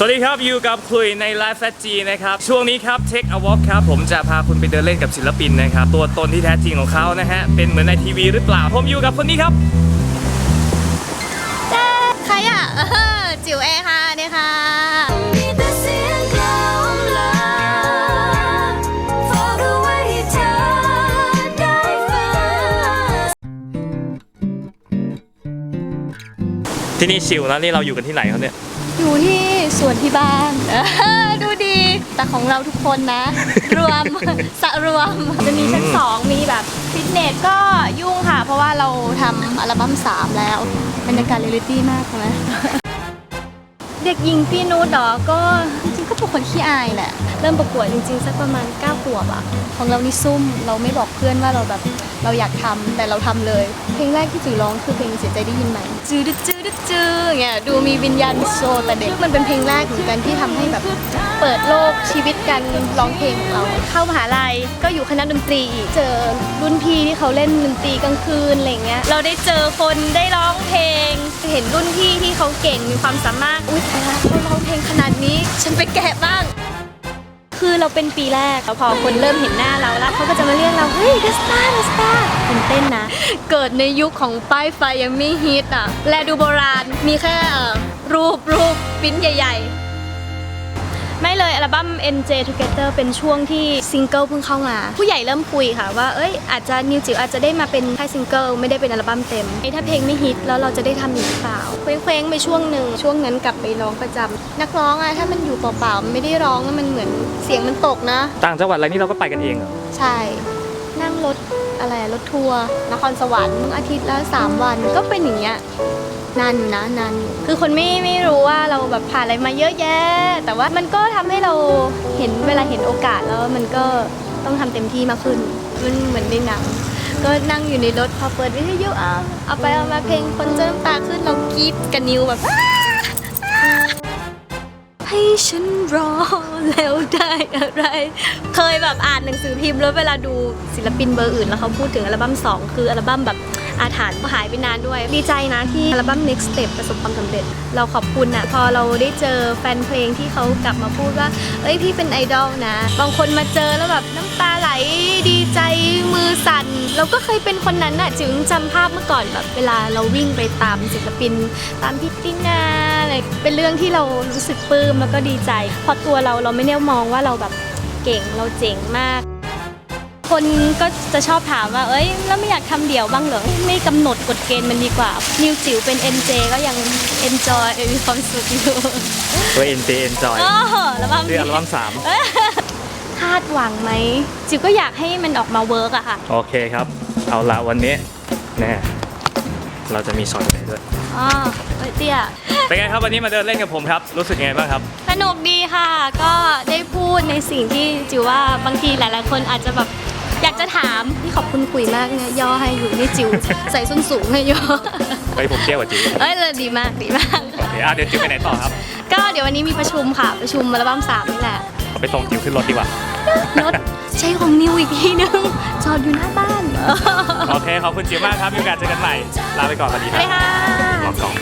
สวัสดีครับ อยู่กับคุยในไลฟ์แฟจีนะครับ ช่วงนี้ครับ Take a Walk ครับ ผมจะพาคุณไปเดินเล่นกับศิลปินนะครับ ตัวตนที่แท้จริงของเขานะฮะ เป็นเหมือนในทีวีหรือเปล่า ผมอยู่กับคนนี้ครับ ใครอะเออจิ๋วเองค่ะเนี่ยค่ะมีแต่เสียงกล่าวลาฝากเอาไว้ให้เธอได้ฟังที่นี่ชิลนะนี่เราอยู่กันที่ไหนครับเนี่ย อยู่ที่ สวนที่บ้านเออดูดี แต่ของเราทุกคนนะ รวมสะรวมจะมีชั้นสองมีแบบฟิตเนสก็ยุ่งค่ะ เพราะว่าเราทำอัลบั้มสามแล้วบรรยากาศเรียลลิตี้มากนะเด็กหญิงพี่นูดดอก็จริงๆก็เป็นคนขี้อายแหละเริ่มประกวดจริงๆสักประมาณ9ขวบอะของเรานี่ซุ่มเราไม่บอกเพื่อนว่าเราแบบเราอยากทำแต่เราทำเลย เพลงแรกที่จือร้องคือเพลงเสียใจได้ยินไหมจืดจืดจืดอย่างเงี้ยดูมีวิญญาณโชว์แต่เด็กมันเป็นเพลงแรกเหมือนกันที่ทำให้แบบเปิดโลกชีวิตการร้องเพลงของเรา เข้ามหาลัยก็อยู่คณะดนตรีอีกเจอรุ่นพี่ที่เขาเล่นดนตรีกลางคืนอะไรเงี้ยเราได้เจอคนได้ร้องเพลง เห็นรุ่นพี่ที่เขาเก่งมีความสามารถอุ้ยแต่ละเขาร้องเพลงขนาดนี้ ฉันไปแกะบ้าง คือเราเป็นปีแรกพอคนเริ่มเห็นหน้าเราแล้วเขาก็จะมาเรียกเราเฮ้ยดัสตาดัสตาตื่นเต้นนะ เกิดในยุคของป้ายไฟยังไม่ฮิตอะ และดูโบราณมีแค่อ่อรูปรูปปิ้นใหญ่ ๆ อัลบั้ม NJ Together เป็นช่วงที่ซิงเกิลเพิ่งเข้ามา ผู้ใหญ่เริ่มคุยค่ะว่าเอ้ยอาจจะนิวจิ๋วอาจจะได้มาเป็นแค่ซิงเกิลไม่ได้เป็นอัลบั้มเต็มไอ้ถ้าเพลงไม่ฮิตแล้วเราจะได้ทำอีกหรือเปล่าเคว้งๆไปช่วงหนึ่งช่วงนั้นกลับไปร้องประจำนักร้องอะถ้ามันอยู่เปล่าๆมันไม่ได้ร้องแล้วมันเหมือนเสียงมันตกนะ ต่างจังหวัดอะไรนี่เราก็ไปกันเองเหรอใช่ นั่งรถอะไรอะรถทัวร์นครสวรรค์อาทิตย์ละสามวันก็เป็นอย่างเงี้ยนานอยู่นะนานอยู่คือคนไม่ไม่รู้ว่าเรา แบบผ่านอะไรมาเยอะแยะ แต่ว่ามันก็ทำให้เราเห็นเวลาเห็นโอกาสแล้วมันก็ต้องทำเต็มที่มากขึ้นมันเหมือนในหนังก็นั่งอยู่ในรถพอเปิดวิทยุเอาเอาไปเอามาเพลงคนเจอน้ำตาขึ้นเรากรีดกันนิ้วแบบให้ฉันรอแล้วได้อะไร เคยแบบอ่านหนังสือพิมพ์แล้วเวลาดูศิลปินเบอร์อื่นแล้วเขาพูดถึงอัลบั้ม2คืออัลบั้มแบบ อาถรรพ์หายไปนานด้วย ดีใจนะที่อัลบั้ม Next Step ประสบความสำเร็จ เราขอบคุณอะพอเราได้เจอแฟนเพลงที่เขากลับมาพูดว่า เอ้ยพี่เป็นไอดอลนะ บางคนมาเจอแล้วแบบน้ำตาไหลดีใจมือสั่น เราก็เคยเป็นคนนั้นอะจิ๋วยังจำภาพเมื่อก่อนแบบเวลาเราวิ่งไปตามศิลปิน ตามพี่ตินาอะไรเป็นเรื่องที่เรารู้สึกปลื้มแล้วก็ดีใจเพราะตัวเราเราไม่ได้มองว่าเราแบบเก่งเราเจ๋งมาก คนก็จะชอบถามว่า เอ้ย แล้วไม่อยากทำเดี่ยวบ้างเหรอ ไม่กำหนดกฎเกณฑ์มันดีกว่า นิวจิ๋วเป็น NJ ก็ยัง enjoy มีความสุขอยู่ตัว NJ Enjoy โอ้โหแล้วบ้างชื่ออัลบั้มสามคาดหวังไหม จิ๋วก็อยากให้มันออกมาเวิร์กอะค่ะ โอเคครับ เอาละวันนี้แน่เราจะมีช็อตอะไรด้วย อ๋อเอ้ยเตี้ยเป็นไงครับวันนี้มาเดินเล่นกับผมครับ รู้สึกยังไงบ้างครับ สนุกดีค่ะ จิวว่าบางทีหลาย ๆ คนอาจจะแบบอยากจะถามที่ขอบคุณคุยมากเนี่ยย่อให้อยู่นี่จิวใส่ส้นสูงให้ย่อไปผมเที่ยวกับจิ๋วเอ้ยเลยดีมากดีมากโอเคอะเดี๋ยวจิ๋วไปไหนต่อครับ ก็เดี๋ยววันนี้มีประชุมค่ะประชุมอัลบั้มสามนี่แหละเอาไปส่งจิ๋วขึ้นรถดีกว่ารถใช้ของนิวอีกทีนึงจอดอยู่หน้าบ้านโอเคขอบคุณจิ๋วมากครับมีโอกาสเจอกันใหม่ลาไปก่อนสวัสดีคไปรับค่ะรอกล่อง